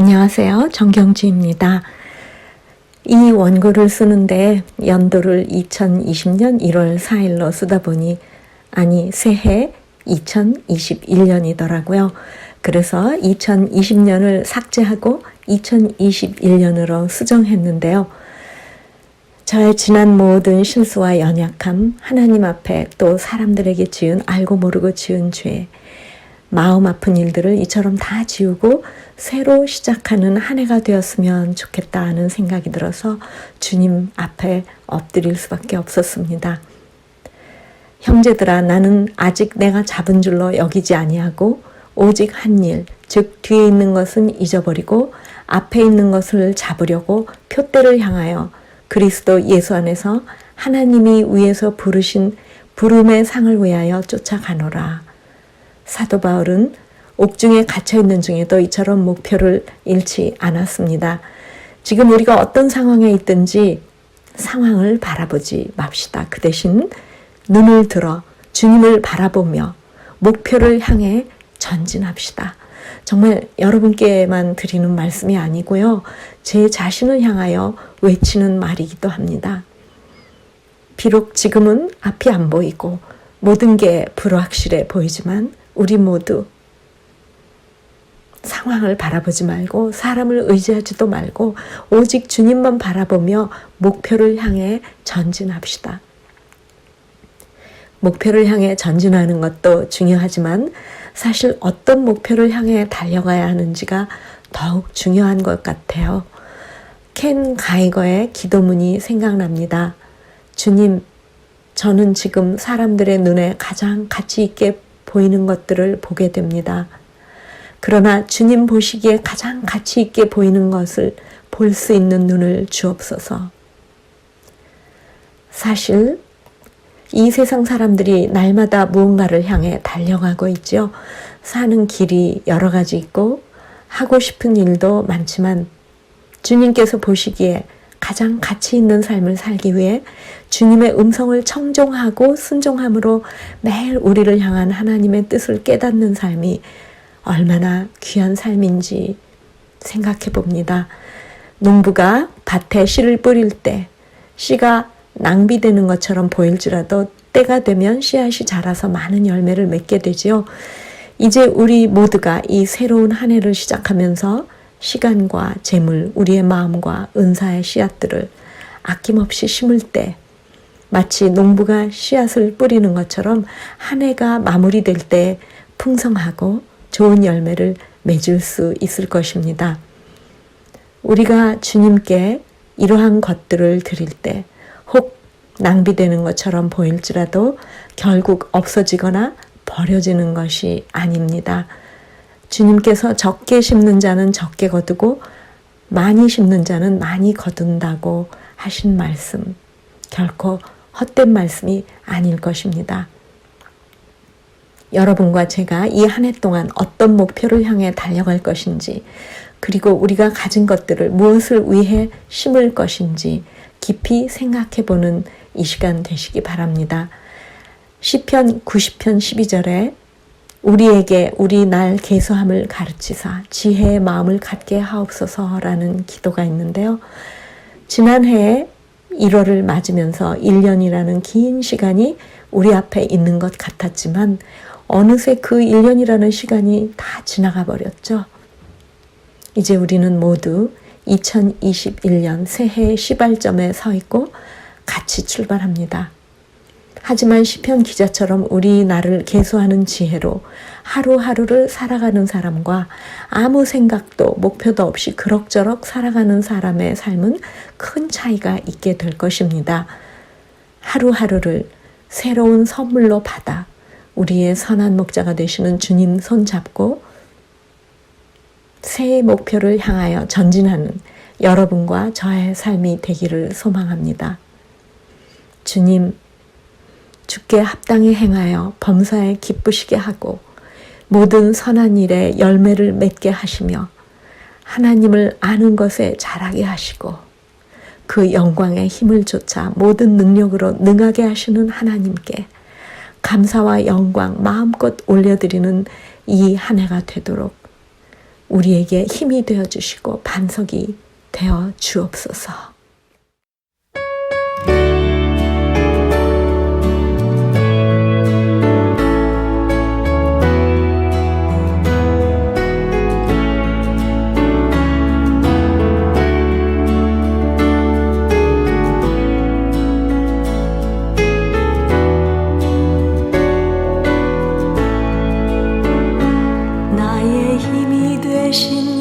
안녕하세요. 정경주입니다. 이 원고를 쓰는데 연도를 2020년 1월 4일로 쓰다 보니 아니 새해 2021년이더라고요. 그래서 2020년을 삭제하고 2021년으로 수정했는데요. 저의 지난 모든 실수와 연약함, 하나님 앞에 또 사람들에게 지은 알고 모르고 지은 죄, 마음 아픈 일들을 이처럼 다 지우고 새로 시작하는 한 해가 되었으면 좋겠다 하는 생각이 들어서 주님 앞에 엎드릴 수밖에 없었습니다. 형제들아 나는 아직 내가 잡은 줄로 여기지 아니하고 오직 한 일, 즉 뒤에 있는 것은 잊어버리고 앞에 있는 것을 잡으려고 표대를 향하여 그리스도 예수 안에서 하나님이 위에서 부르신 부름의 상을 위하여 쫓아가노라. 사도 바울은 옥중에 갇혀 있는 중에도 이처럼 목표를 잃지 않았습니다. 지금 우리가 어떤 상황에 있든지 상황을 바라보지 맙시다. 그 대신 눈을 들어 주님을 바라보며 목표를 향해 전진합시다. 정말 여러분께만 드리는 말씀이 아니고요. 제 자신을 향하여 외치는 말이기도 합니다. 비록 지금은 앞이 안 보이고 모든 게 불확실해 보이지만 우리 모두 상황을 바라보지 말고 사람을 의지하지도 말고 오직 주님만 바라보며 목표를 향해 전진합시다. 목표를 향해 전진하는 것도 중요하지만 사실 어떤 목표를 향해 달려가야 하는지가 더욱 중요한 것 같아요. 켄 가이거의 기도문이 생각납니다. 주님, 저는 지금 사람들의 눈에 가장 가치 있게 보이는 것들을 보게 됩니다. 그러나 주님 보시기에 가장 가치 있게 보이는 것을 볼 수 있는 눈을 주옵소서. 사실 이 세상 사람들이 날마다 무언가를 향해 달려가고 있죠. 사는 길이 여러 가지 있고 하고 싶은 일도 많지만 주님께서 보시기에 가장 가치 있는 삶을 살기 위해 주님의 음성을 청종하고 순종함으로 매일 우리를 향한 하나님의 뜻을 깨닫는 삶이 얼마나 귀한 삶인지 생각해 봅니다. 농부가 밭에 씨를 뿌릴 때 씨가 낭비되는 것처럼 보일지라도 때가 되면 씨앗이 자라서 많은 열매를 맺게 되지요. 이제 우리 모두가 이 새로운 한 해를 시작하면서 시간과 재물, 우리의 마음과 은사의 씨앗들을 아낌없이 심을 때 마치 농부가 씨앗을 뿌리는 것처럼 한 해가 마무리될 때 풍성하고 좋은 열매를 맺을 수 있을 것입니다. 우리가 주님께 이러한 것들을 드릴 때 혹 낭비되는 것처럼 보일지라도 결국 없어지거나 버려지는 것이 아닙니다. 주님께서 적게 심는 자는 적게 거두고 많이 심는 자는 많이 거둔다고 하신 말씀 결코 헛된 말씀이 아닐 것입니다. 여러분과 제가 이 한 해 동안 어떤 목표를 향해 달려갈 것인지 그리고 우리가 가진 것들을 무엇을 위해 심을 것인지 깊이 생각해 보는 이 시간 되시기 바랍니다. 시편 90편 12절에 우리에게 우리 날 계수함을 가르치사 지혜의 마음을 갖게 하옵소서라는 기도가 있는데요. 지난해에 1월을 맞으면서 1년이라는 긴 시간이 우리 앞에 있는 것 같았지만 어느새 그 1년이라는 시간이 다 지나가 버렸죠. 이제 우리는 모두 2021년 새해의 시발점에 서 있고 같이 출발합니다. 하지만 시편 기자처럼 우리 나를 계수하는 지혜로 하루하루를 살아가는 사람과 아무 생각도 목표도 없이 그럭저럭 살아가는 사람의 삶은 큰 차이가 있게 될 것입니다. 하루하루를 새로운 선물로 받아 우리의 선한 목자가 되시는 주님 손 잡고 새해 목표를 향하여 전진하는 여러분과 저의 삶이 되기를 소망합니다. 주님, 주께 합당히 행하여 범사에 기쁘시게 하고 모든 선한 일에 열매를 맺게 하시며 하나님을 아는 것에 자라게 하시고 그 영광의 힘을 쫓아 모든 능력으로 능하게 하시는 하나님께 감사와 영광 마음껏 올려드리는 이 한 해가 되도록 우리에게 힘이 되어 주시고 반석이 되어 주옵소서. 힘이 되신